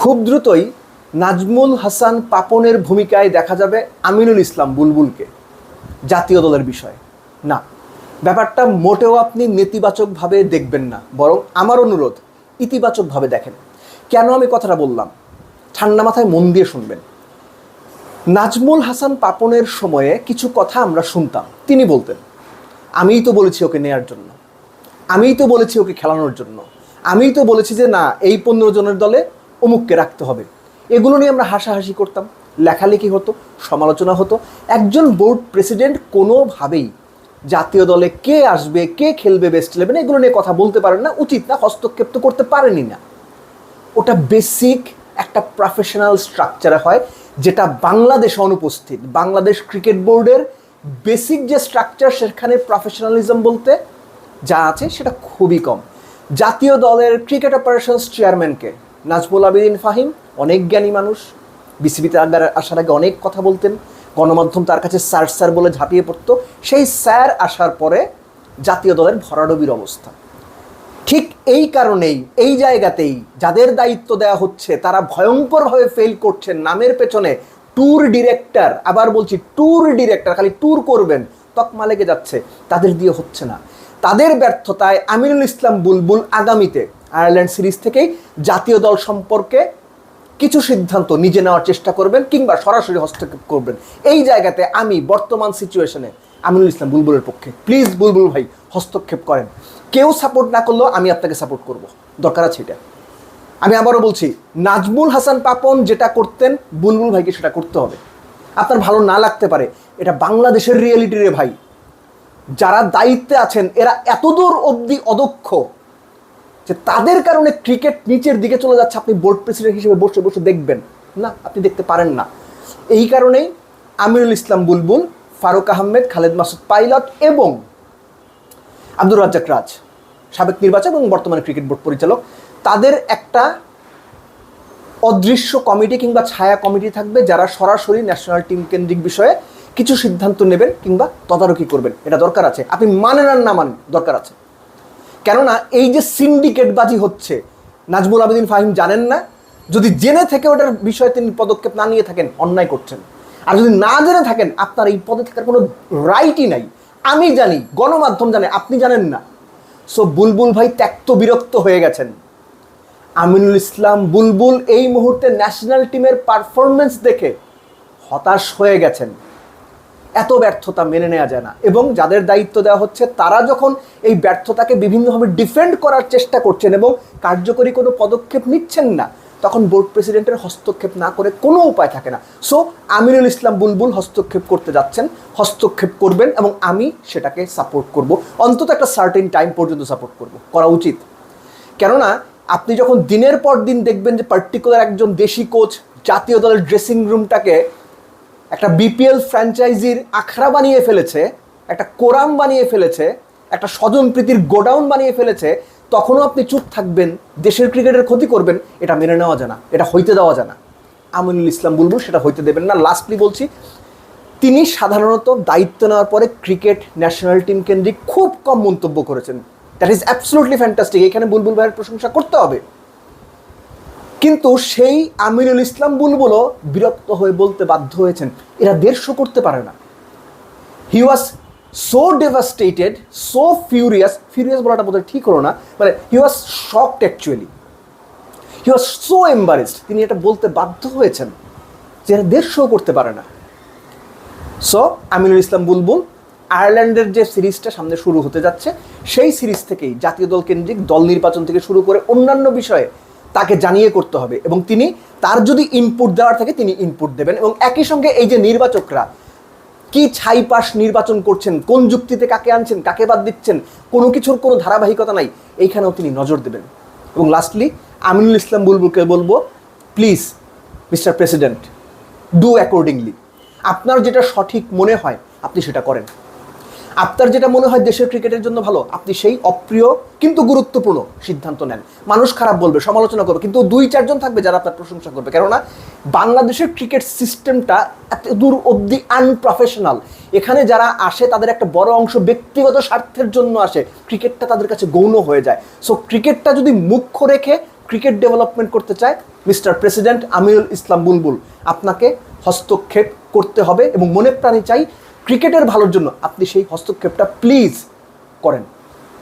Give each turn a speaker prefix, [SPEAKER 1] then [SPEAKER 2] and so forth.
[SPEAKER 1] খুব দ্রুতই নাজমুল হাসান পাপনের ভূমিকায় দেখা যাবে আমিনুল ইসলাম বুলবুলকে জাতীয় দলের বিষয়ে। না, ব্যাপারটা মোটেও আপনি নেতিবাচকভাবে দেখবেন না, বরং আমার অনুরোধ, ইতিবাচকভাবে দেখেন। কেন আমি কথাটা বললাম? ঠান্ডা মাথায় মন দিয়ে শুনবেন। নাজমুল হাসান পাপনের সময়ে কিছু কথা আমরা শুনতাম। তিনি বলতেন, আমিই তো বলেছি ওকে নেয়ার জন্য। আমিই তো বলেছি ওকে খেলানোর জন্য। আমিই তো বলেছি যে, না, এই পনেরো জনের দলে অমুককে রাখতে হবে। এগুলো নিয়ে আমরা হাসাহাসি করতাম, লেখালেখি হতো, সমালোচনা হতো। একজন বোর্ড প্রেসিডেন্ট কোনোভাবেই জাতীয় দলে কে আসবে, কে খেলবে বেস্ট ইলেভেন এগুলো নিয়ে কথা বলতে পারেন না, উচিত না, হস্তক্ষেপ তো করতে পারেনি না। ওটা বেসিক একটা প্রফেশনাল স্ট্রাকচারে হয়, যেটা বাংলাদেশে অনুপস্থিত। বাংলাদেশ ক্রিকেট বোর্ডের বেসিক যে স্ট্রাকচার সেখানে প্রফেশনালিজম বলতে যা আছে সেটা খুবই কম। জাতীয় দলের ক্রিকেট অপারেশনস চেয়ারম্যানকে নাজমুল আবিদিন ফাহিম, অনেক জ্ঞানী মানুষ। বিসিবিতে আসার আগে অনেক কথা বলতেন। গণমাধ্যম তার কাছে স্যার স্যার বলে ঝাঁপিয়ে পড়তো। সেই স্যার আসার পরে জাতীয় দলের ভরাডবির অবস্থা। ঠিক এই কারণেই, এই জায়গাতেই যাদের দায়িত্ব দেওয়া হচ্ছে, তারা ভয়ঙ্করভাবে ফেল করছেন নামের পেছনে। ট্যুর ডিরেক্টর আবার বলছি ট্যুর ডিরেক্টর খালি ট্যুর করবেন, তকমা লেগে যাচ্ছে। তাদের দিয়ে হচ্ছে না। তাদের ব্যর্থতায় আমিনুল ইসলাম বুলবুল আগামীতে আয়ারল্যান্ড সিরিজ থেকেই জাতীয় দল সম্পর্কে কিছু সিদ্ধান্ত নিজে নেওয়ার চেষ্টা করবেন কিংবা সরাসরি হস্তক্ষেপ করবেন। এই জায়গাতে আমি বর্তমান সিচুয়েশনে আমিনুল ইসলাম বুলবুলের পক্ষে। প্লিজ বুলবুল ভাই, হস্তক্ষেপ করেন। কেউ সাপোর্ট না করলেও আমি আপনাকে সাপোর্ট করব। দরকার আছে এটা। আমি আবারও বলছি, নাজমুল হাসান পাপন যেটা করতেন, বুলবুল ভাইকে সেটা করতে হবে। আপনার ভালো না লাগতে পারে, এটা বাংলাদেশের রিয়েলিটি রে ভাই। যারা দায়িত্বে আছেন, এরা এতদূর অবধি অদক্ষ যে তাদের কারণে ক্রিকেট নিচের দিকে চলে যাচ্ছে, আপনি বোর্ড প্রেসিডেন্ট হিসেবে বসে বসে দেখবেন। না, আপনি দেখতে পারেন না। এই কারণেই আমিরুল ইসলাম বুলবুল, ফারুক আহমেদ, খালেদ মাসুদ পাইলট এবং আব্দুর রাজ্জাক রাজ, সাবেক নির্বাচক এবং বর্তমানে ক্রিকেট বোর্ড পরিচালক, তাদের একটা অদৃশ্য কমিটি কিংবা ছায়া কমিটি থাকবে যারা সরাসরি ন্যাশনাল টিম কেন্দ্রিক বিষয়ে কিছু সিদ্ধান্ত নেবেন কিংবা তদারকি করবেন। এটা দরকার আছে। আপনি মানেন আর না মানেন, দরকার আছে। কেননা এই যে সিন্ডিকেটবাজি হচ্ছে, নাজমুল আবেদিন ফাহিম জানেন না? যদি জেনে থেকে ওটার বিষয়ে তিনি পদক্ষেপ না নিয়ে থাকেন, অন্যায় করছেন। আর যদি না জেনে থাকেন, আপনার এই পদে থাকার কোনো রাইটই নাই। আমি জানি, গণমাধ্যম জানে, আপনি জানেন না। সো বুলবুল ভাই ত্যক্ত বিরক্ত হয়ে গেছেন। আমিনুল ইসলাম বুলবুল এই মুহূর্তে ন্যাশনাল টিমের পারফরমেন্স দেখে হতাশ হয়ে গেছেন। এত ব্যর্থতা মেনে নেওয়া যায় না। এবং যাদের দায়িত্ব দেওয়া হচ্ছে, তারা যখন এই ব্যর্থতাকে বিভিন্নভাবে ডিফেন্ড করার চেষ্টা করছেন এবং কার্যকরী কোনো পদক্ষেপ নিচ্ছেন না, তখন বোর্ড প্রেসিডেন্টের হস্তক্ষেপ না করে কোনো উপায় থাকে না। সো আমিরুল ইসলাম বুলবুল হস্তক্ষেপ করতে যাচ্ছেন, হস্তক্ষেপ করবেন এবং আমি সেটাকে সাপোর্ট করব। অন্তত একটা সার্টেন টাইম পর্যন্ত সাপোর্ট করব। করা উচিত। কেননা, আপনি যখন দিনের পর দিন দেখবেন যে পার্টিকুলার একজন দেশি কোচ জাতীয় দলের ড্রেসিং রুমটাকে একটা বিপিএল ফ্র্যাঞ্চাইজির আখড়া বানিয়ে ফেলেছে, একটা কোরাম বানিয়ে ফেলেছে, একটা স্বজন প্রীতির গোডাউন বানিয়ে ফেলেছে, তখনও আপনি চুপ থাকবেন, দেশের ক্রিকেটের ক্ষতি করবেন, এটা মেনে নেওয়া যায় না, এটা হইতে দেওয়া যায় না। আমিনুল ইসলাম বুলবুল সেটা হইতে দেবেন না। লাস্টলি বলছি, তিনি সাধারণত দায়িত্ব নেওয়ার পরে ক্রিকেট ন্যাশনাল টিম কেন্দ্রিক খুব কম মন্তব্য করেছেন। দ্যাট ইজ অ্যাবসলুটলি ফ্যান্টাস্টিক এখানে বুলবুল ভাইয়ের প্রশংসা করতে হবে। কিন্তু সেই আমিনুল ইসলাম বুলবুলও বিরক্ত হয়ে বলতে বাধ্য হয়েছেন, এরা দেড়শো করতে পারে না। He was so devastated so furious furious বলাটা বোধহয় ঠিক হলো না মানে he was shocked actually he was so embarrassed তিনি এটা বলতে বাধ্য হয়েছেন যে এরা দেড়শো করতে পারে না। সো আমিনুল ইসলাম বুলবুল, আয়ারল্যান্ডের যে সিরিজটা সামনে শুরু হতে যাচ্ছে, সেই সিরিজ থেকেই জাতীয় দল কেন্দ্রিক দল নির্বাচন থেকে শুরু করে অন্যান্য বিষয়ে তাকে জানিয়ে করতে হবে এবং তিনি, তার যদি ইনপুট দেওয়ার থাকে তিনি ইনপুট দেবেন এবং একই সঙ্গে এই যে নির্বাচকরা, কি ছাই পাশ নির্বাচন করছেন, কোন যুক্তিতে কাকে আনছেন, কাকে বাদ দিচ্ছেন, কোনো কিছুর কোনো ধারাবাহিকতা নাই, এইখানেও তিনি নজর দেবেন। এবং লাস্টলি আমিনুল ইসলাম বুলবুলকে বলব please mister president do accordingly আপনার যেটা সঠিক মনে হয়, আপনি সেটা করেন। আপনার যেটা মনে হয় দেশের ক্রিকেটের জন্য ভালো, আপনি সেই অপ্রিয় কিন্তু গুরুত্বপূর্ণ সিদ্ধান্ত নেন। মানুষ খারাপ বলবে, সমালোচনা করবে, কিন্তু দুই, চারজন থাকবে যারা আপনার প্রশংসা করবে। কেননা বাংলাদেশের ক্রিকেট সিস্টেমটা এত দূর অবধি আনপ্রফেশনাল এখানে যারা আসে, তাদের একটা বড় অংশ ব্যক্তিগত স্বার্থের জন্য আসে। ক্রিকেটটা তাদের কাছে গৌণ হয়ে যায়। সো ক্রিকেটটা যদি মুখ্য রেখে ক্রিকেট ডেভেলপমেন্ট করতে চায় মিস্টার প্রেসিডেন্ট আমিরুল ইসলাম বুলবুল, আপনাকে হস্তক্ষেপ করতে হবে এবং মনে প্রাণে চাই ক্রিকেটের ভালোর জন্য আপনি সেই হস্তক্ষেপটা প্লিজ করেন।